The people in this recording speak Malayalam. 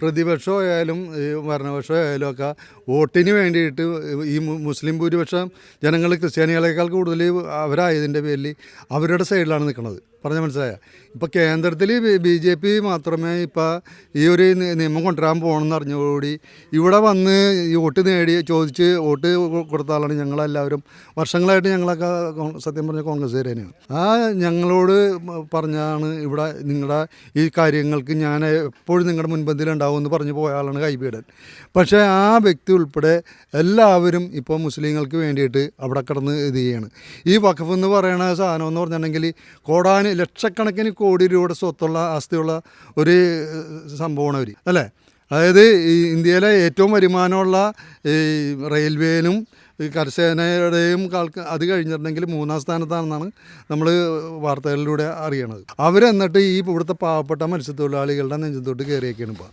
പ്രതിപക്ഷമായാലും ഭരണപക്ഷമായാലും ഒക്കെ വോട്ടിന് വേണ്ടിയിട്ട് ഈ മുസ്ലിം ഭൂരിപക്ഷം ജനങ്ങൾ ക്രിസ്ത്യാനികളെക്കാൾ കൂടുതൽ അവരായതിന്റെ പേരിൽ അവരുടെ സൈഡിലാണ് നിൽക്കുന്നത് പറഞ്ഞ മനസ്സിലായ? ഇപ്പോൾ കേന്ദ്രത്തിൽ ബി ജെ പി മാത്രമേ ഇപ്പോൾ ഈ ഒരു നിയമം കൊണ്ടുവരാൻ പോകണമെന്ന് അറിഞ്ഞുകൂടി ഇവിടെ വന്ന് ഈ വോട്ട് നേടി ചോദിച്ച് വോട്ട് കൊടുത്ത ആളാണ് ഞങ്ങളെല്ലാവരും വർഷങ്ങളായിട്ട് ഞങ്ങളൊക്കെ സത്യം പറഞ്ഞ കോൺഗ്രസ് തന്നെയാണ് ആ ഞങ്ങളോട് പറഞ്ഞാണ് ഇവിടെ നിങ്ങളുടെ ഈ കാര്യങ്ങൾക്ക് ഞാൻ എപ്പോഴും നിങ്ങളുടെ മുൻപന്തിയിലുണ്ടാവും എന്ന് പറഞ്ഞു പോയ ആളാണ് കൈബീടൻ പക്ഷേ ആ വ്യക്തി ഉൾപ്പെടെ എല്ലാവരും ഇപ്പോൾ മുസ്ലിങ്ങൾക്ക് വേണ്ടിയിട്ട് അവിടെ കിടന്ന് ഇത് ചെയ്യാണ്. ഈ വഖഫ് എന്ന് പറയുന്ന സാധനം എന്ന് പറഞ്ഞിട്ടുണ്ടെങ്കിൽ കോടാന് ലക്ഷക്കണക്കിന് കോടി രൂപയുടെ സ്വത്തുള്ള ആസ്തിയുള്ള ഒരു സംഭവമാണ് അവർ അല്ലേ? അതായത് ഇന്ത്യയിലെ ഏറ്റവും വരുമാനമുള്ള ഈ റെയിൽവേയിലും കരസേനയുടെയും ആൾക്ക് അത് കഴിഞ്ഞിട്ടുണ്ടെങ്കിൽ മൂന്നാം സ്ഥാനത്താണെന്നാണ് നമ്മൾ വാർത്തകളിലൂടെ അറിയണത്. അവരെന്നിട്ട് ഈ ഇവിടുത്തെ പാവപ്പെട്ട മത്സ്യത്തൊഴിലാളികളുടെ നെഞ്ചത്തോട്ട് കയറിയൊക്കെയാണ് ഇപ്പോൾ